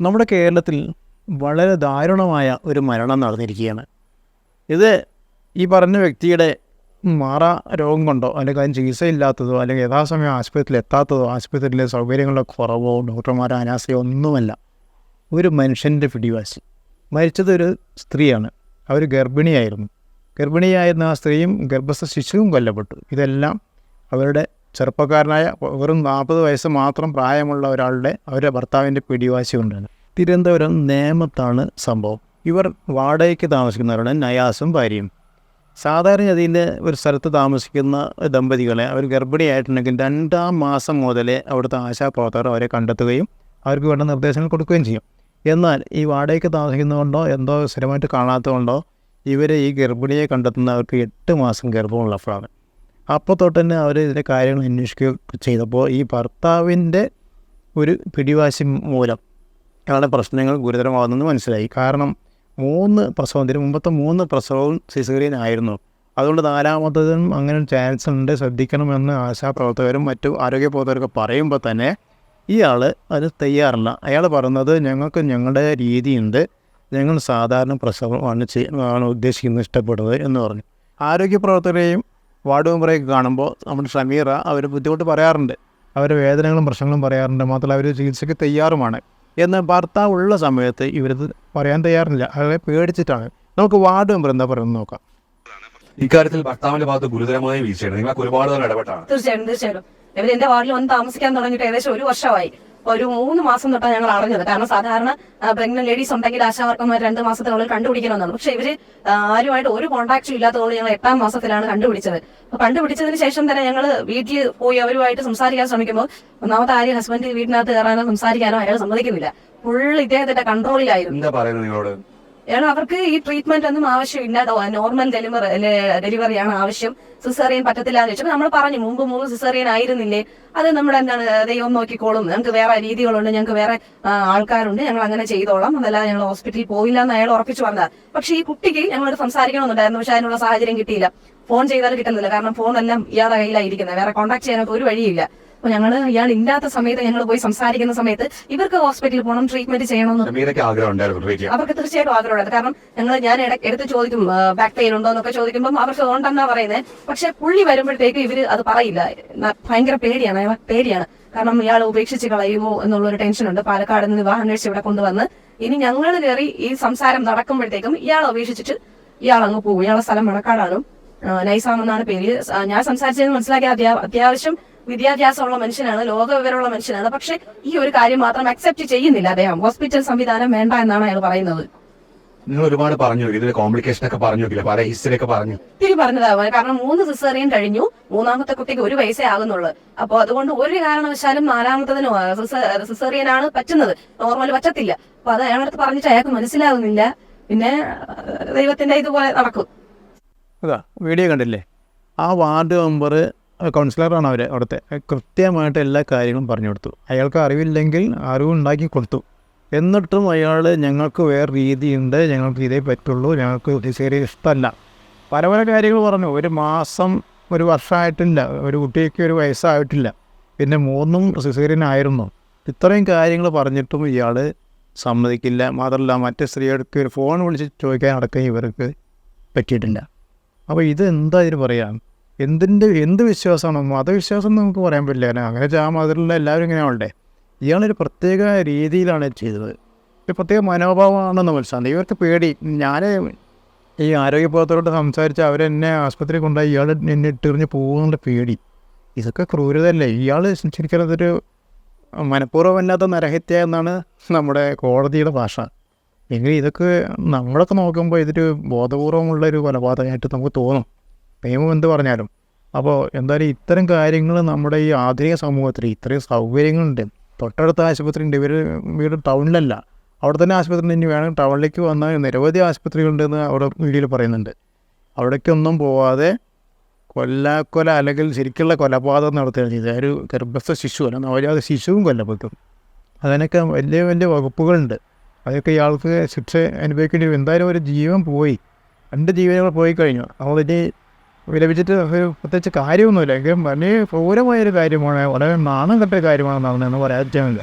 നമ്മുടെ കേരളത്തിൽ വളരെ ദാരുണമായ ഒരു മരണം നടന്നിരിക്കുകയാണ്. ഇത് ഈ പറഞ്ഞ വ്യക്തിയുടെ മാറ രോഗം കൊണ്ടോ അല്ലെങ്കിൽ അതിന് ചികിത്സയില്ലാത്തതോ അല്ലെങ്കിൽ യഥാസമയം ആശുപത്രിയിൽ എത്താത്തതോ ആശുപത്രിയിലെ സൗകര്യങ്ങളുടെ കുറവോ ഡോക്ടർമാരുടെ അനാസയോ ഒന്നുമല്ല. ഒരു മനുഷ്യന്റെ പിടിവാശി. മരിച്ചത് ഒരു സ്ത്രീയാണ്. അവർ ഗർഭിണിയായിരുന്നു. ഗർഭിണിയായിരുന്ന ആ സ്ത്രീയും ഗർഭസ്ഥ ശിശുവും കൊല്ലപ്പെട്ടു. ഇതെല്ലാം അവരുടെ ചെറുപ്പക്കാരനായ വെറും നാൽപ്പത് വയസ്സ് മാത്രം പ്രായമുള്ള ഒരാളുടെ അവരുടെ ഭർത്താവിന്റെ പിടിവാശി കൊണ്ടാണ്. തിരുവനന്തപുരം നേമത്താണ് സംഭവം. ഇവർ വാടകയ്ക്ക് താമസിക്കുന്നവരാണ് നയാസും ഭാര്യയും. സാധാരണ ഗതിയിൽ ഒരു സ്ഥലത്ത് താമസിക്കുന്ന ദമ്പതികളെ അവർ ഗർഭിണിയായിട്ടുണ്ടെങ്കിൽ രണ്ടാം മാസം മുതലേ അവിടുത്തെ ആശാപ്രവർത്തകർ അവരെ കണ്ടെത്തുകയും അവർക്ക് വേണ്ട നിർദ്ദേശങ്ങൾ കൊടുക്കുകയും ചെയ്യും. എന്നാൽ ഈ വാടകയ്ക്ക് താമസിക്കുന്നതുകൊണ്ടോ എന്തോ സ്ഥിരമായിട്ട് കാണാത്തതുകൊണ്ടോ ഇവരെ ഈ ഗർഭിണിയെ കണ്ടെത്തുന്നവർക്ക് എട്ട് മാസം ഗർഭമുള്ളപ്പോഴാണ് അപ്പോൾ തൊട്ട് തന്നെ അവർ ഇതിന്റെ കാര്യങ്ങൾ അന്വേഷിക്കുകയൊക്കെ ചെയ്തപ്പോൾ ഈ ഭർത്താവിന്റെ ഒരു പിടിവാശി മൂലം അയാളുടെ പ്രശ്നങ്ങൾ ഗുരുതരമാകുന്നെന്ന് മനസ്സിലായി. കാരണം മൂന്ന് പ്രസവത്തിന് മുമ്പത്തെ മൂന്ന് പ്രസവവും സിസേറിയൻ ആയിരുന്നു അതുകൊണ്ട് നാലാമത്തതും അങ്ങനെ ചാൻസ് ഉണ്ട് ശ്രദ്ധിക്കണമെന്ന് ആശാപ്രവർത്തകരും മറ്റു ആരോഗ്യ പ്രവർത്തകരൊക്കെ പറയുമ്പോൾ തന്നെ ഇയാൾ അതിന് തയ്യാറല്ല. അയാൾ പറയുന്നത് ഞങ്ങൾക്ക് ഞങ്ങളുടെ രീതിയുണ്ട്. ഞങ്ങൾ സാധാരണ പ്രസവമാണ് ആണ് ഉദ്ദേശിക്കുന്നത് ഇഷ്ടപ്പെടുന്നത് എന്ന് പറഞ്ഞു. ആരോഗ്യ പ്രവർത്തകരെയും വാർഡ് മെമ്പറെയൊക്കെ കാണുമ്പോൾ നമ്മുടെ ഷമീറ അവർ ബുദ്ധിമുട്ട് പറയാറുണ്ട്. അവരുടെ വേദനകളും പ്രശ്നങ്ങളും പറയാറുണ്ട്. മാത്രമല്ല അവർ ചികിത്സയ്ക്ക് തയ്യാറുമാണ്. എന്നാൽ ഭർത്താവ് ഉള്ള സമയത്ത് ഇവരത് പറയാൻ തയ്യാറില്ല. അവരെ പേടിച്ചിട്ടാണ്. നമുക്ക് വാർഡ് മെമ്പർ എന്താ പറയുന്നത് നോക്കാം. ഇക്കാര്യത്തിൽ ഭർത്താവിന്റെ ഭാഗത്ത് ഗുരുതരമായ വീഴ്ചയാണ് നിങ്ങൾക്ക് ഒരുപാട് തീർച്ചയായിട്ടും ഇടപെട്ടാണ്. തീർച്ചയായും തീർച്ചയായും. ഇവർ എന്റെ വാർഡിൽ വന്ന് താമസിക്കാൻ തുടങ്ങിയിട്ട് ഏകദേശം ഒരു വർഷമായി. ഒരു മൂന്ന് മാസം തൊട്ടാണ് ഞങ്ങൾ അറിഞ്ഞത്. കാരണം സാധാരണ പ്രഗ്നന്റ് ലേഡീസ് ഉണ്ടെങ്കിൽ ആശാവർക്കന്മാർ രണ്ട് മാസത്തിനുള്ളിൽ കണ്ടുപിടിക്കണമെന്നാണ്. പക്ഷെ ഇവർ ആരുമായിട്ട് ഒരു കോൺടാക്റ്റും ഇല്ലാത്തതുകൊണ്ട് ഞങ്ങൾ എട്ടാം മാസത്തിലാണ് കണ്ടുപിടിച്ചത്. കണ്ടുപിടിച്ചതിന് ശേഷം തന്നെ ഞങ്ങൾ വീട്ടിൽ പോയി അവരുമായിട്ട് സംസാരിക്കാൻ ശ്രമിക്കുമ്പോൾ ഒന്നാമത്തെ ആര്യ ഹസ്ബൻഡ് വീട്ടിനകത്ത് കയറാനോ സംസാരിക്കാനോ അയാൾ സമ്മതിക്കുന്നില്ല. ഫുൾ ഇദ്ദേഹത്തിന്റെ കൺട്രോളിലായിരുന്നു കാരണം അവർക്ക് ഈ ട്രീറ്റ്മെന്റ് ഒന്നും ആവശ്യമില്ല നോർമൽ ഡെലിവറി ഡെലിവറിയാണ് ആവശ്യം. സിസേറിയൻ പറ്റത്തില്ല എന്ന് വെച്ചപ്പോൾ നമ്മൾ പറഞ്ഞു മുമ്പ് മൂന്ന് സിസേറിയൻ ആയിരുന്നില്ലേ? അത് നമ്മുടെ എന്താണ് ദൈവം നോക്കിക്കോളും. ഞങ്ങൾക്ക് വേറെ രീതികളുണ്ട്. ഞങ്ങൾക്ക് വേറെ ആൾക്കാരുണ്ട്. ഞങ്ങൾ അങ്ങനെ ചെയ്തോളാം. അതല്ലാതെ ഞങ്ങൾ ഹോസ്പിറ്റലിൽ പോയില്ല എന്ന് അയാൾ ഉറപ്പിച്ചു വന്നത് പക്ഷേ ഈ കുട്ടിക്ക് ഞങ്ങളോട് സംസാരിക്കണമെന്നുണ്ടായിരുന്നു. പക്ഷെ അതിനുള്ള സാഹചര്യം കിട്ടിയില്ല. ഫോൺ ചെയ്താൽ കിട്ടുന്നില്ല. കാരണം ഫോൺ എല്ലാം ഇയാളുടെ കയ്യിലായിരിക്കുന്നത് വേറെ കോൺടാക്ട് ചെയ്യാനൊക്കെ ഒരു വഴിയില്ല. അപ്പൊ ഞങ്ങൾ ഇയാൾ ഇല്ലാത്ത സമയത്ത് ഞങ്ങൾ പോയി സംസാരിക്കുന്ന സമയത്ത് ഇവർക്ക് ഹോസ്പിറ്റലിൽ പോകണം ട്രീറ്റ്മെന്റ് ചെയ്യണമെന്ന് അവർക്ക് തീർച്ചയായിട്ടും ആഗ്രഹമുണ്ട്. കാരണം ഞങ്ങൾ ഞാൻ എടുത്ത് ചോദിക്കും ബാക്ക് പെയിൻ ഉണ്ടോ എന്നൊക്കെ ചോദിക്കുമ്പോൾ അവർക്ക് ഉണ്ടെന്നാ പറയുന്നത് പക്ഷെ പുള്ളി വരുമ്പോഴത്തേക്ക് ഇവർ അത് പറയില്ല. ഭയങ്കര പേടിയാണ് പേടിയാണ്. കാരണം ഇയാൾ ഉപേക്ഷിച്ച് കളയുമോ എന്നുള്ളൊരു ടെൻഷനുണ്ട് പാലക്കാട് നിന്ന് വിവാഹം കഴിച്ച് ഇവിടെ കൊണ്ടുവന്ന് ഇനി ഞങ്ങൾ കയറി ഈ സംസാരം നടക്കുമ്പോഴത്തേക്കും ഇയാൾ ഉപേക്ഷിച്ചിട്ട് ഇയാൾ അങ്ങ് പോകും. ഇയാളെ സ്ഥലം മണക്കാടാണ്. നൈസാമെന്നാണ് പേര്. ഞാൻ സംസാരിച്ചത് മനസ്സിലാക്കിയ അത്യാ- അത്യാവശ്യം വിദ്യാഭ്യാസമുള്ള മനുഷ്യനാണ് ലോകവിവരമുള്ള മനുഷ്യനാണ്. പക്ഷെ ഈ ഒരു കാര്യം മാത്രം അക്സെപ്റ്റ് ചെയ്യുന്നില്ല അദ്ദേഹം. ഹോസ്പിറ്റൽ സംവിധാനം വേണ്ട എന്നാണ് അയാൾ പറയുന്നത്. നിങ്ങൾ ഒരുപാട് പറഞ്ഞു. ഇതിന്റെ കോംപ്ലിക്കേഷൻ ഒക്കെ പറഞ്ഞു പല ഹിസ്റ്ററി ഒക്കെ പറഞ്ഞു. ഒത്തിരി പറഞ്ഞതാ. കാരണം മൂന്ന് സിസേറിയൻ കഴിഞ്ഞു. മൂന്നാമത്തെ കുട്ടിക്ക് ഒരു വയസ്സേ ആകുന്നുള്ളൂ. അപ്പൊ അതുകൊണ്ട് ഒരു കാരണവശാലും നാലാമത്തതിനോ സിസേറിയൻ ആണ് പറ്റുന്നത്. നോർമൽ പറ്റത്തില്ല. അപ്പൊ അത് അയാളടുത്ത് പറഞ്ഞിട്ട് അയാൾക്ക് മനസ്സിലാകുന്നില്ല പിന്നെ ദൈവത്തിന്റെ ഇതുപോലെ നടക്കും. അതാ വീഡിയോ കണ്ടില്ലേ? ആ വാർഡ് മെമ്പർ കൗൺസിലറാണ് അവർ അവിടുത്തെ. കൃത്യമായിട്ട് എല്ലാ കാര്യങ്ങളും പറഞ്ഞു കൊടുത്തു. അയാൾക്ക് അറിവില്ലെങ്കിൽ അറിവുണ്ടാക്കി കൊടുത്തു. എന്നിട്ടും അയാൾ ഞങ്ങൾക്ക് വേറെ രീതിയുണ്ട്. ഞങ്ങൾക്ക് ഇതേ പറ്റുള്ളൂ. ഞങ്ങൾക്ക് സിസേറിയൻ ഇഷ്ടമല്ല. പല പല കാര്യങ്ങൾ പറഞ്ഞു. ഒരു മാസം ഒരു വർഷമായിട്ടില്ല. ഒരു കുട്ടിക്ക് ഒരു വയസ്സായിട്ടില്ല. പിന്നെ മൂന്നും സിസേറിയൻ ആയിരുന്നു ഇത്രയും കാര്യങ്ങൾ പറഞ്ഞിട്ടും ഇയാൾ സമ്മതിക്കില്ല. മാത്രമല്ല മറ്റേ സ്ത്രീകൾക്ക് ഒരു ഫോൺ വിളിച്ച് ചോദിക്കാൻ അടക്കം ഇവർക്ക് പറ്റിയിട്ടില്ല. അപ്പോൾ ഇത് എന്താ ഇതിന് പറയാം? എന്തിന്റെ എന്ത് വിശ്വാസമാണോ മതവിശ്വാസം നമുക്ക് പറയാൻ പറ്റില്ല. കാരണം അങ്ങനെ ആ മതത്തിലുള്ള എല്ലാവരും ഇങ്ങനെ ആവണ്ടേ? ഇയാളൊരു പ്രത്യേക രീതിയിലാണ് ചെയ്തത്. ഒരു പ്രത്യേക മനോഭാവമാണെന്ന് മനസ്സിലാകുന്നത് ഇവർക്ക് പേടി. ഞാൻ ഈ ആരോഗ്യ പ്രവർത്തകരോട് സംസാരിച്ച് അവരെന്നെ ആസ്പത്രി കൊണ്ടുപോയി ഇയാൾ എന്നെ ഇട്ടെറിഞ്ഞ് പോകുന്നുള്ള പേടി. ഇതൊക്കെ ക്രൂരതയല്ലേ? ഇയാൾ ശരിക്കും അതൊരു മനഃപൂർവമല്ലാത്ത നരഹത്യ എന്നാണ് നമ്മുടെ കോടതിയുടെ ഭാഷ. എങ്കിൽ ഇതൊക്കെ നമ്മളൊക്കെ നോക്കുമ്പോൾ ഇതൊരു ബോധപൂർവമുള്ള ഒരു കൊലപാതകമായിട്ട് നമുക്ക് തോന്നും. നിയമം എന്ത് പറഞ്ഞാലും. അപ്പോൾ എന്തായാലും ഇത്തരം കാര്യങ്ങൾ നമ്മുടെ ഈ ആധുനിക സമൂഹത്തിൽ ഇത്രയും സൗകര്യങ്ങളുണ്ട്. തൊട്ടടുത്ത ആശുപത്രി ഉണ്ട് ഇവർ വീട് ടൗണിലല്ല. അവിടെ തന്നെ ആശുപത്രി. ഇനി വേണം ടൗണിലേക്ക് വന്നാൽ നിരവധി ആശുപത്രികളുണ്ടെന്ന് അവിടെ വീഡിയോയിൽ പറയുന്നുണ്ട്. അവിടേക്കൊന്നും പോവാതെ കൊല്ലാക്കൊല അല്ലെങ്കിൽ ശരിക്കുള്ള കൊലപാതകം നടത്തുകയാണ് ചെയ്തത് ഒരു ഗർഭസ്ഥ ശിശു അല്ല. നവജാത ശിശുവും കൊല്ലപ്പെട്ടു. അതിനൊക്കെ വലിയ വലിയ വകുപ്പുകളുണ്ട്. അതൊക്കെ ഇയാൾക്ക് ശിക്ഷ അനുഭവിക്കേണ്ടി വരും. എന്തായാലും ഒരു ജീവൻ പോയി. രണ്ട് ജീവനുകൾ പോയി കഴിഞ്ഞു. അവളിനി വിലപിച്ചിട്ട് ഒരു പ്രത്യേകിച്ച് കാര്യമൊന്നുമില്ല. എങ്കിലും വലിയ ക്രൂരമായൊരു കാര്യമാണ്. വളരെ നാണം കെട്ട കാര്യമാണ് നടന്നതെന്ന് പറയാൻ പറ്റില്ല